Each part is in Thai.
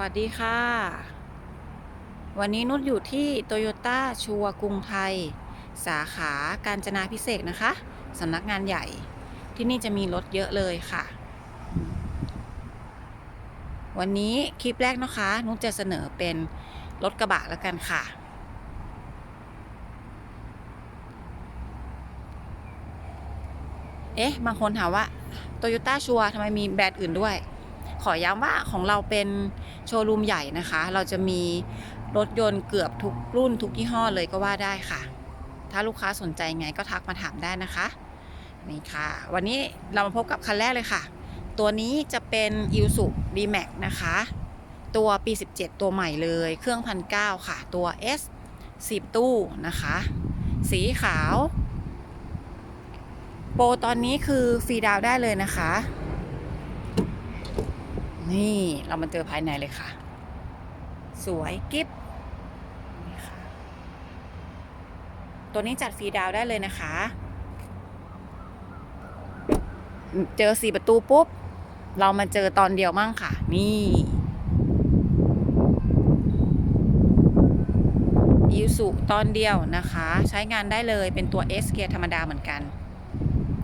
วัสดีค่ะ วันนี้นุชอยู่ที่โตโยต้าชัวกรุงไทย สาขาการจนาพิเศษนะคะสำนักงานใหญ่ที่นี่จะมีรถเยอะเลยค่ะ วันนี้คลิปแรกนะคะ นุชจะเสนอเป็นรถกระบะแล้วกันค่ะ เอ๊ะบางคนถามว่าโตโยต้าชัวทำไมมีแบรนด์อื่นด้วย ขอย้ำว่าของเราเป็น ชว์รูมใหญ่นะคะ เราจะมีรถยนต์เกือบทุกรุ่นทุกยี่ห้อเลยก็ว่าได้ค่ะ ถ้าลูกค้าสนใจไงก็ทักมาถามได้นะคะนี่ค่ะ วันนี้เรามาพบกับคันแรกเลยค่ะ ตัวนี้จะเป็น i l s u d m a x นะคะ ตัวปี 17 ตัวใหม่เลย เครื่องพันเค่ะ ตัว S 10 ตู้นะคะ สีขาว โปรตอนนี้คือฟรีดาวได้เลยนะคะ นี่เรามาเจอภายในเลยค่ะ สวยกิฟตัวนี้จัดฟรีดาวได้เลยนะคะ เจอสี่ประตูปุ๊บ เรามาเจอตอนเดียวมั่งค่ะ นี่ยูสุตอนเดียวนะคะ ใช้งานได้เลยเป็นตัว S เกียร์ธรรมดาเหมือนกัน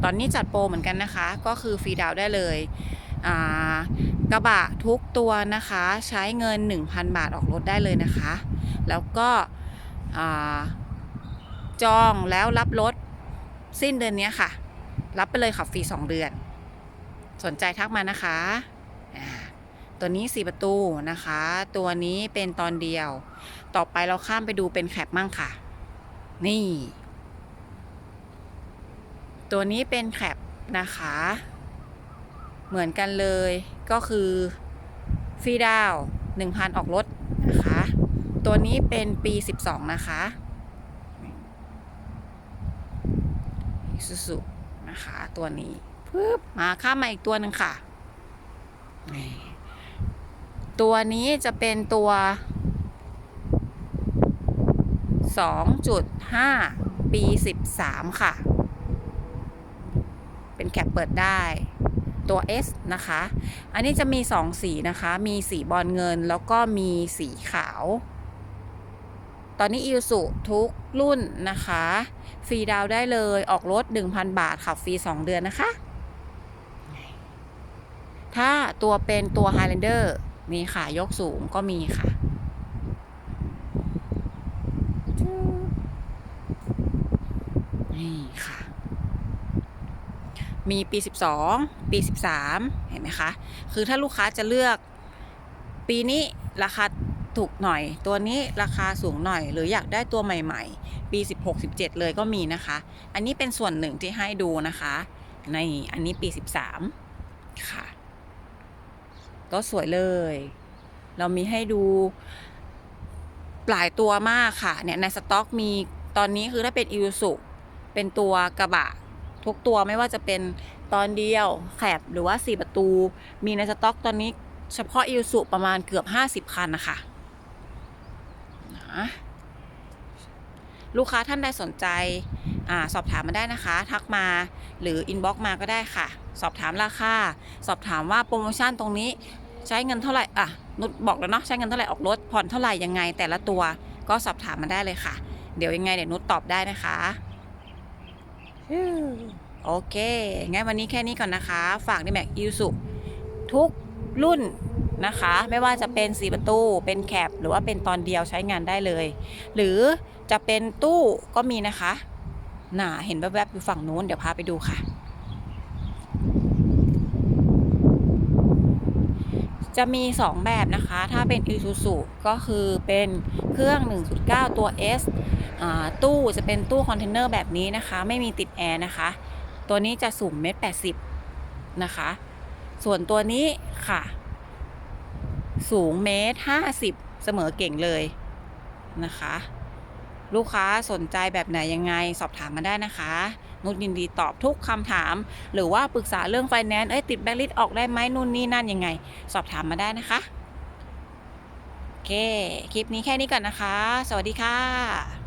ตอนนี้จัดโปรเหมือนกันนะคะ ก็คือฟรีดาวได้เลย กระบะทุกตัวนะคะใช้เงิน 1,000 บาทออกรถได้เลยนะคะ แล้วก็จองแล้วรับรถสิ้นเดือนนี้ค่ะ รับไปเลยค่ะฟรี 2 เดือน สนใจทักมานะคะ ตัวนี้ 4 ประตูนะคะ ตัวนี้เป็นตอนเดียว ต่อไปเราข้ามไปดูเป็นแคปมั่งค่ะ นี่ ตัวนี้เป็นแคปนะคะ เหมือนกันเลยก็คือฟรีดาว1,000 ออกรถนะคะ ตัวนี้เป็นปี 12 นะคะซูซูนะคะตัวนี้ปึ๊บมาข้ามมาอีกตัวหนึ่งค่ะ ตัวนี้จะเป็นตัว 2.5 ปี 13 ค่ะ เป็นแคปเปิดได้ ตัว S นะคะ อันนี้จะมี 2 สีนะคะ มีสีบอลเงินแล้วก็มีสีขาว ตอนนี้อิ s สุทุกรุ่นนะคะ ฟรีดาวได้เลยออกรถ 1,000 บาทขับฟรี 2 เดือนนะคะ ถ้าตัวเป็นตัว Highlander มีค่ะยกสูงก็มีค่ะนี่ค่ะ มีปี 12 ปี 13 เห็นไหมคะ คือถ้าลูกค้าจะเลือกปีนี้ราคาถูกหน่อย ตัวนี้ราคาสูงหน่อย หรืออยากได้ตัวใหม่ๆ ปี 16 17 เลยก็มีนะคะ อันนี้เป็นส่วนหนึ่งที่ให้ดูนะคะ ในอันนี้ปี 13 ค่ะก็สวยเลย เรามีให้ดูหลายตัวมากค่ะ เนี่ยในสต็อกมีตอนนี้คือถ้าเป็นอิ s สุเป็นตัวกระบะ ทุกตัวไม่ว่าจะเป็นตอนเดียวแคบหรือว่า 4 ประตู มีในสต็อกตอนนี้เฉพาะอิ s สุประมาณเกือบ 50 คันนะคะนะลูกค้าท่านใดสนใจอสอบถามมาได้นะคะ ทักมาหรืออินบ็อกมาก็ได้ค่ะ สอบถามราคาสอบถามว่าโปรโมชั่นตรงนี้ใช้เงินเท่าไหร่อะนุชบอกแล้วเนาะใช้เงินเท่าไหร่ออกรถผ่อนเท่าไหร่ยังไง แต่ละตัวก็สอบถามมาได้เลยค่ะ เดี๋ยวยังไงเดี๋ยวนุชตอบได้นะคะ โอเค งั้นวันนี้แค่นี้ก่อนนะคะ ฝากในแม็กอิวสุทุกรุ่นนะคะ ไม่ว่าจะเป็นสีประตู เป็นแคป หรือว่าเป็นตอนเดียวใช้งานได้เลย หรือจะเป็นตู้ก็มีนะคะ น่าเห็นแวบๆอยู่ฝั่งนู้น เดี๋ยวพาไปดูค่ะ จะมี 2 แบบนะคะ ถ้าเป็น Isuzu ก็คือเป็นเครื่อง 1.9 ตัว S อ่าตู้จะเป็นตู้คอนเทนเนอร์แบบนี้นะคะ ไม่มีติดแอร์นะคะ ตัวนี้จะสูงเมตรแปดสิบนะคะ ส่วนตัวนี้ค่ะ สูงเมตรห้าสิบเสมอเก่งเลยนะคะ ลูกค้าสนใจแบบไหนยังไงสอบถามมาได้นะคะ นุชยินดีตอบทุกคำถาม หรือว่าปรึกษาเรื่องไฟแนนซ์เอ้ยติดแบงค์ลิสต์ออกได้ไหมนู่นนี่นั่นยังไง สอบถามมาได้นะคะ โอเค คลิปนี้แค่นี้ก่อนนะคะ สวัสดีค่ะ